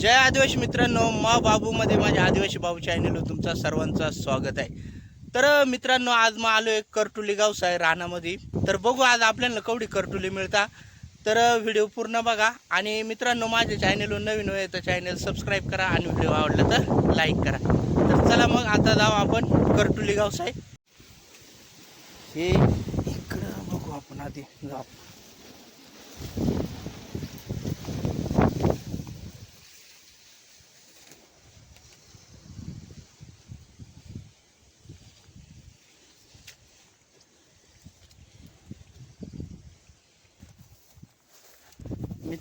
जय आदिवासी मित्रांनो मा बाबूमध्ये माझ्या आदिवासी बाबू चॅनलवर तुमचा सर्वांचं स्वागत आहे. तर मित्रांनो आज मग आलो एक करटुली गावस आहे रानामध्ये. तर बघू आज आपल्याला कवडी करटुली मिळता. तर व्हिडिओ पूर्ण बघा. आणि मित्रांनो माझ्या चॅनलवर नवीन होय तर चॅनल सबस्क्राईब करा आणि व्हिडिओ आवडला तर लाईक करा. तर चला मग आता जाऊ आपण करटुली गावस आहे. हे इकडं बघू आपण आधी जाऊ.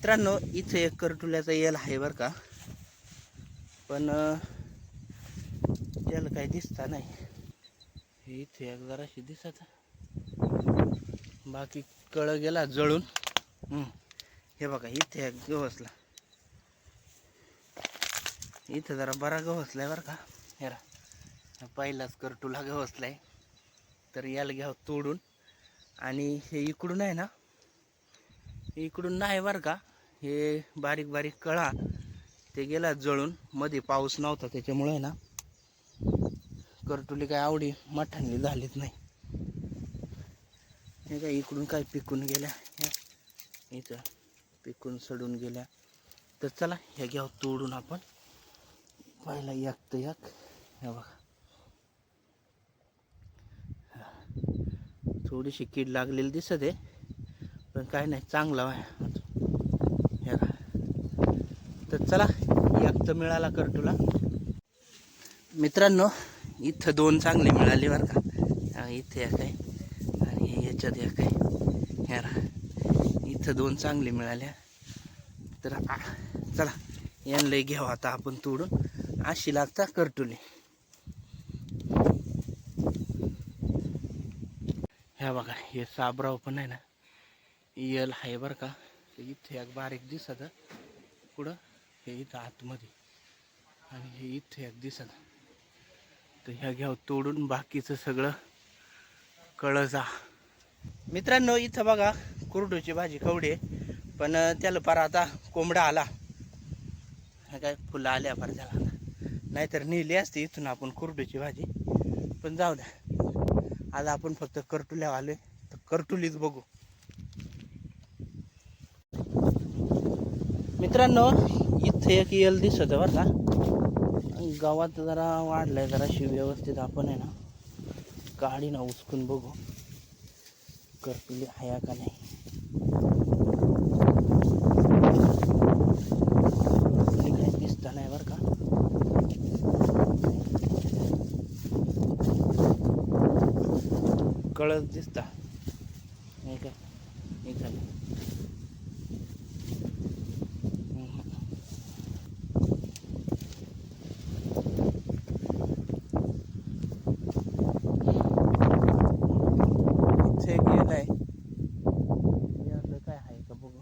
मित्रांनो इथं एक करटुल्याचा येल आहे बरं का. पण अं, त्याला काही दिसता नाही. हे इथे एक जराशी दिसत. बाकी कळ गेला जळून. हे बघा इथे एक गवसला इथं जरा बरा गवसलाय बरं का. हेरा पहिलाच करटुला गवसलाय तर याला घ्यावं तोडून. आणि हे इकडून आहे ना इकडून नाही बरं का. हे बारीक बारीक कळा. ते गेला जळून. मध्ये पाऊस नव्हता त्याच्यामुळे ना करटुली काय आवडी मठांनी झालीच नाही. हे काय इकडून काय पिकून गेल्या? ह्या इथं पिकून सडून गेल्या. तर चला ह्या घ्यावं तोडून आपण. पहिला एक तर एक. हे बघा. थोडीशी कीड लागलेली दिसत आहे पण काय नाही चांगला आहे. चला एक तर मिळाला कर तुला मित्रांनो इथं दोन चांगले मिळाले बरं का. इथे या काय आणि याच्यात या काय ह्या राहा. इथं दोन चांगले मिळाल्या. तर आ, चला यांना घेऊ आता आपण तोडून. अशी लागता करटुली. ह्या बघा हे साबराव पण आहे ना. यल आहे बरं का. इथे एक बारीक दिसत पुढं हे इथं आतमध्ये. आणि हे इथे एक दिसत. तर ह्या घ्याव तोडून बाकीचं सगळं कळजा मित्रांनो इथं बघा कुरडूची भाजी कवडे आहे. पण त्याला पार आता कोंबडा आला. ह्या काय फुलं आल्या फार त्याला नाहीतर नेली असते इथून आपण कुरडूची भाजी. पण जाऊ द्या. आज आपण फक्त करटुल्या आलोय. तर करटुलीच बघू. मित्रांनो इथे एक यल दिसत बरं का. गावात जरा वाढलाय जराशी व्यवस्थित आपण आहे ना. काढी ना उचकून बघू. करपिली आहे का नाही. इकडे काही दिसता नाही बरं का. कळत दिसता. नाही काय खाली हम्म. इथे गेलाय यातलं काय आहे का बघू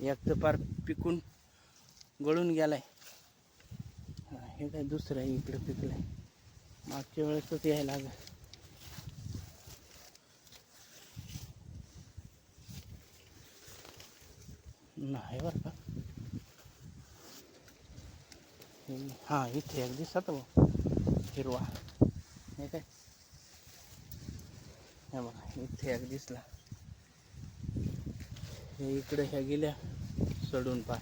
एक तर पार पिकून गळून गेलाय. हे काय दुसरं आहे इकडे पिकलंय मागच्या वेळेसच यायला लागलं. नाही बरं का. हा इथे एक दिसत हिरवा. हे काय? हे बघा इथे एक दिसला. हे इकडे ह्या गेल्या सडून पाय.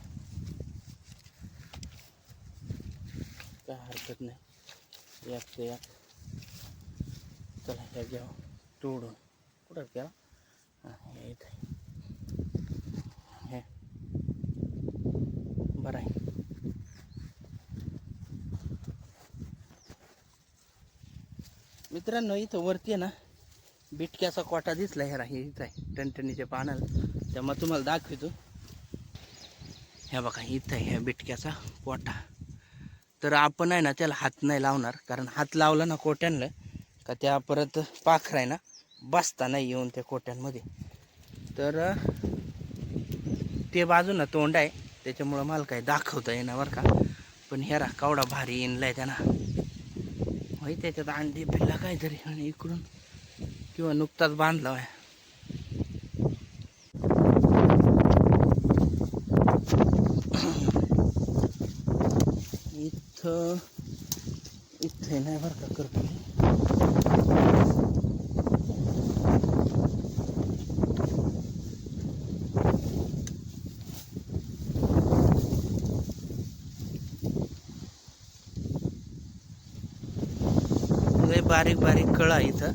काय हरकत नाही. एक ते एक चला ह्या घ्या. तोडून. कुठं घ्या हे इथे. हे. बरं आहे. मित्रांनो इथं वरती आहे ना बिटक्याचा कोटा दिसला ह्या हे इथं आहे टणटणीच्या पानाला. त्यामुळे तुम्हाला दाखवतो. ह्या बघा इथं ह्या बिटक्याचा कोटा. तर आपण आहे ना त्याला हात नाही लावणार. कारण हात लावला ना कोट्यांना का त्या परत पाखर आहे ना बसता नाही येऊन त्या कोट्यांमध्ये. तर ते ते बाजूनं तोंड आहे. त्याच्यामुळं मला काही दाखवता येणार बरं का. पण हेरा कावडा भारी येणलाय त्यांना. माहिती त्याच्यात अंडी पिल्ला काहीतरी आणि इकडून किंवा नुकताच बांधला आहे इथं इथे नाही बरं का करतो बारीक बारीक कळा इथं.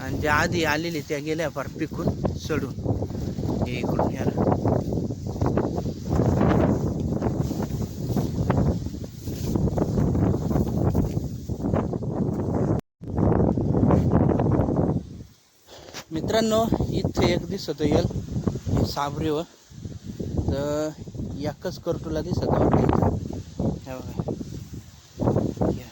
आणि ज्या आधी आलेली त्या गेल्या फार पिकून सडून. हे इकडून याला मित्रांनो इथे एक दिसत येईल. साबरीवर तर एकच करटुला दिसत बघा. या.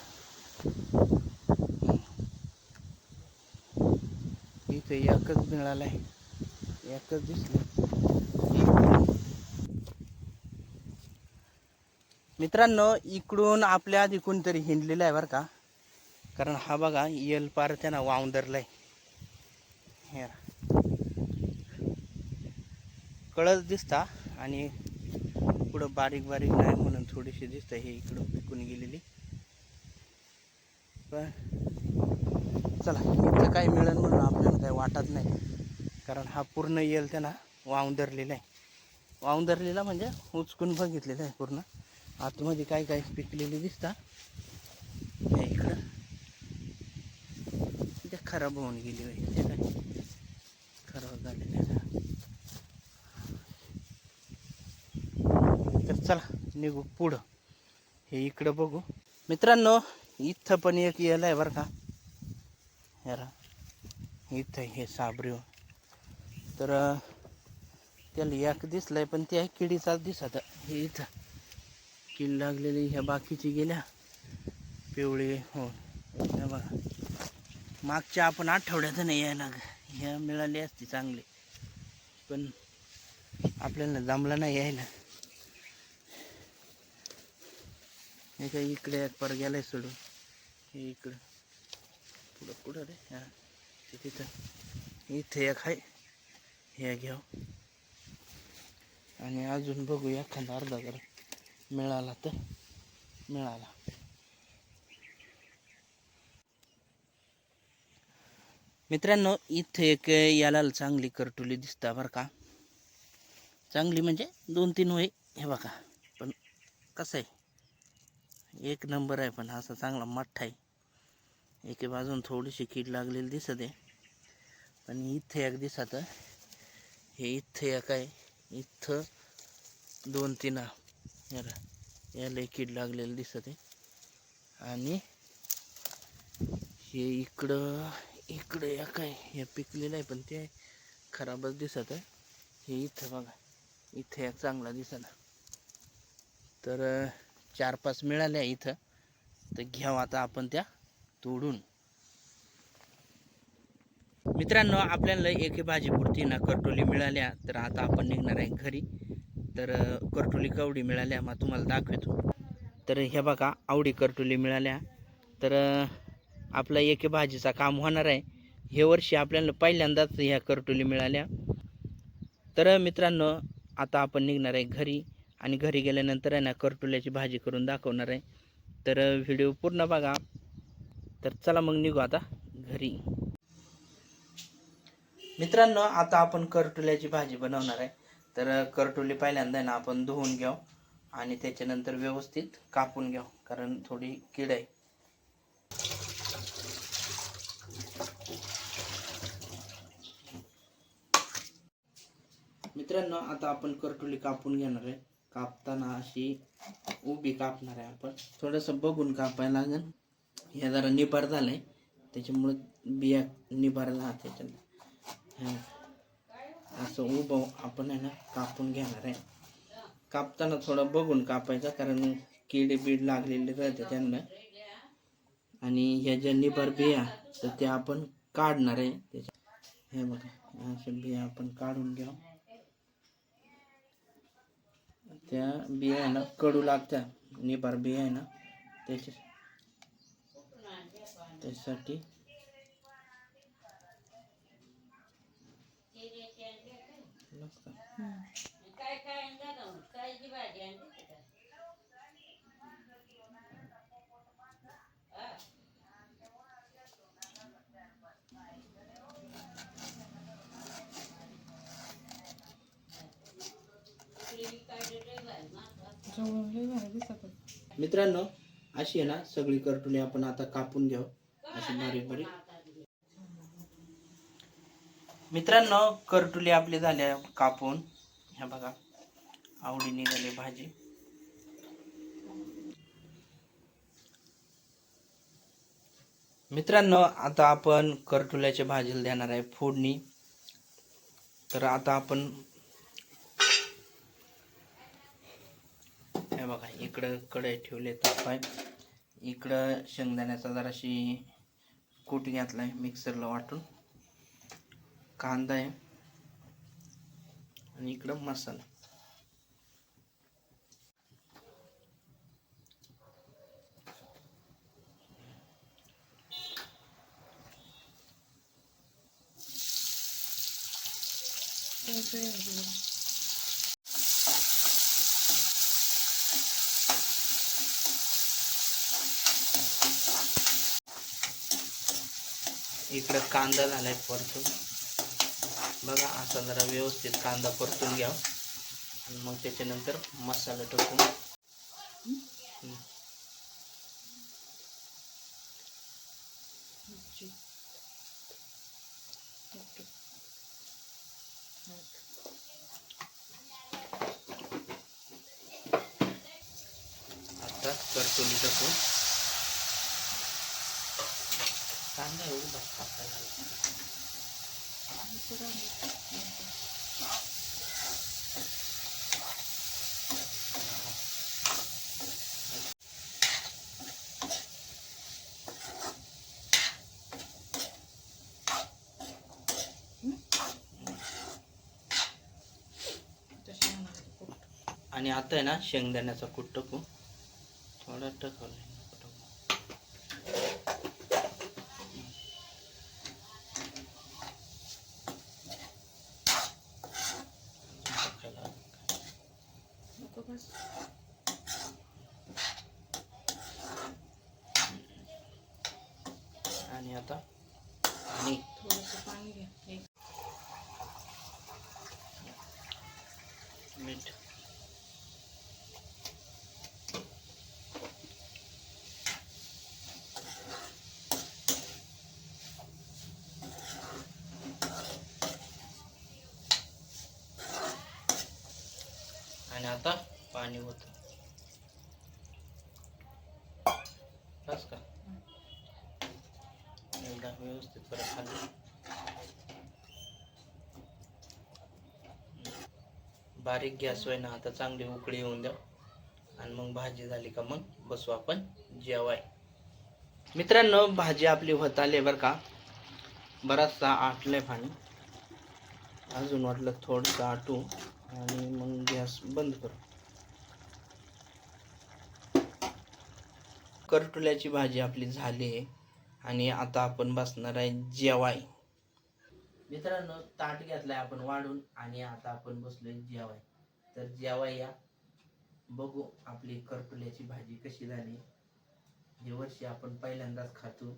इथे एकच मिळाला आहे एकच दिसलं. मित्रांनो इकडून आपल्या आधी कोणतरी हिंडलेलं आहे बरं का? कारण हा बघा येल पार त्यांना वावंदरला आहे हे कळस दिसता आणि पुढं बारीक बारीक नाही म्हणून थोडीशी दिसतं हे इकडं पिकून गेलेली. पण चला इथं काय मिळेल म्हणून आपल्याला काही वाटत नाही. कारण हा पूर्ण येल त्यांना वाहून धरलेला आहे. वाहून धरलेला म्हणजे उचकून बघितलेला आहे पूर्ण. आतमध्ये काय काय पिकलेली दिसता. हे इकडं. खराब होऊन गेली होय ते काय खराब झालेले आहे तर चला निघू पुढं. हे इकडं बघू. मित्रांनो इथं पण एक येल आहे बरं का. याला. इथं हे साबरीव तर त्याला एक दिसलंय पण ते किडीचाच दिसत. हे इथं. कीड लागलेली ह्या बाकीची गेल्या. पिवळी हो. बघा. मागच्या आपण आठवड्यात नाही यायला ह्या मिळाली असती चांगली. पण आपल्याला जमलं नाही यायला. हे काय इकडे एक पर गेलाय सोडून. हे इकडं. पुढं पुढं रे. हा. तिथं. इथे एक आहे हे घ्याव. आणि अजून बघू एखादा अर्धा जर मिळाला तर. मिळाला. मित्रांनो इथे एक याला चांगली करटुली दिसता बरं का. चांगली म्हणजे दोन तीन वय हे बघा. पण कसं आहे? एक नंबर आहे पण असा चांगला मठ्ठा आहे. एके बाजून थोडीशी कीड लागलेली दिसत आहे. पण इथे एक दिसत हे इथं एक आहे. इथं दोन तीन याला याला कीड लागलेलं दिसत आहे. आणि हे इकडं इकडं एक आहे. हे पिकलेलं आहे पण ते खराबच दिसत आहे. हे इथं बघा. इथे एक चांगला दिसत तर चार पाच मिळाल्या इथं. तर घ्यावं आता आपण त्या तोडून. मित्रांनो आपल्याला एके भाजीपुरती ना करटोली मिळाल्या तर आता आपण निघणार आहे घरी. तर करटोली कवडी मिळाल्या मग तुम्हाला दाखवतो. तर हे बघा आवडी करटोली मिळाल्या. तर आपला एके भाजीचा काम होणार आहे. हे वर्षी आपल्याला पहिल्यांदाच ह्या करटोली मिळाल्या. तर मित्रांनो आता आपण निघणार आहे घरी. आणि घरी गेल्यानंतर आहे ना करटुल्याची भाजी करून दाखवणार आहे. तर व्हिडिओ पूर्ण बघा. तर चला मग निघू आता घरी. मित्रांनो आता आपण करटुल्याची भाजी बनवणार आहे. तर करटुली पहिल्यांदा आहे ना आपण धुवून घ्याव आणि त्याच्यानंतर व्यवस्थित कापून घ्याव कारण थोडी कीड आहे. मित्रांनो आता आपण करटुली कापून घेणार आहे. कापताना अशी उभी कापणार आहे आपण. थोडंसं बघून कापायला लागेल. हे जरा निबार झालंय. त्याच्यामुळे बिया निभार झाला त्याच्यात असं उभं आपण आहे ना कापून घेणार आहे. कापताना थोडं बघून कापायचं कारण किडे बीड लागलेले राहते त्यांना. आणि ह्या ज्या निभार बिया तर त्या आपण काढणार आहे. त्याच्या हे बघा अशा बिया आपण काढून घ्या बिया आहे ना कडू लागत्या निभार बिया आहे ना त्यासाठी जवळून लय मित्रांनो अशी आहे ना सगळी करटुली आपण आता कापून घेऊ. अशी बारीक बारीक. मित्रांनो करटुली आपले झाले कापून. ह्या बघा. आवडी झाले भाजी. मित्रांनो आता आपण करटुल्याच्या भाजीला देणार आहे फोडणी. तर आता आपण बघा इकडं कढई ठेवले तापाय इकडं शेंगदाण्याचा जराशी कूट घातलाय मिक्सरला वाटून. कांदा आहे. आणि इकडं मसाला. इकडं कांदा झाला आहे परतून. बघा असा जरा व्यवस्थित कांदा परतून घ्या. आणि मग त्याच्यानंतर मसाला टाकून. आता आता करतोली टाकून कांदा एवढा कापायला आणि आता आहे ना शेंगदाण्याचा कूट टाकू थोडा टाकवलाय आणि आता आणि थोडंसं पाणी घ्या मीठ आणि आता पाणी होत बस का एकदा व्यवस्थित परत खाली. बारीक गॅस ना आता चांगली उकळी येऊन द्या. आणि मग भाजी झाली का मग बसू आपण जेवाय. मित्रांनो भाजी आपली होत आली बरं का. बराचसा आटलंय पाणी. अजून वाटलं थोडंसं आटू. आणि मग गॅस बंद करू. करटुल्याची भाजी आपली झाली आहे. आणि आता आपण बसणार आहे जेवाय. मित्रांनो ताट घेतलाय आपण वाढून आणि आता आपण बसलोय जेवाय. तर जेवाय या. बघू आपली करटुल्याची भाजी कशी झाली. हे वर्षी आपण पहिल्यांदाच खातो.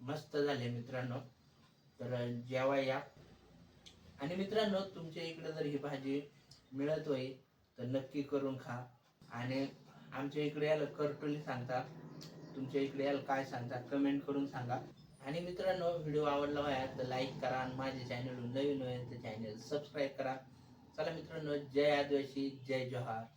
मस्त झाले मित्रांनो. तर जेवाय या. आणि मित्रांनो तुमच्या इकडे जर ही भाजी मिळत होई तर नक्की करून खा. आणि आमच्या इकडे याला करटोली सांगता तुमच्या इकडे याला काय सांगता कमेंट करून सांगा. आणि मित्रांनो व्हिडिओ आवडला व्हाया तर लाईक करा आणि माझे चॅनल नवीन होईल तर चॅनल सबस्क्राईब करा. चला मित्रांनो जय आदिवासी जय जोहार.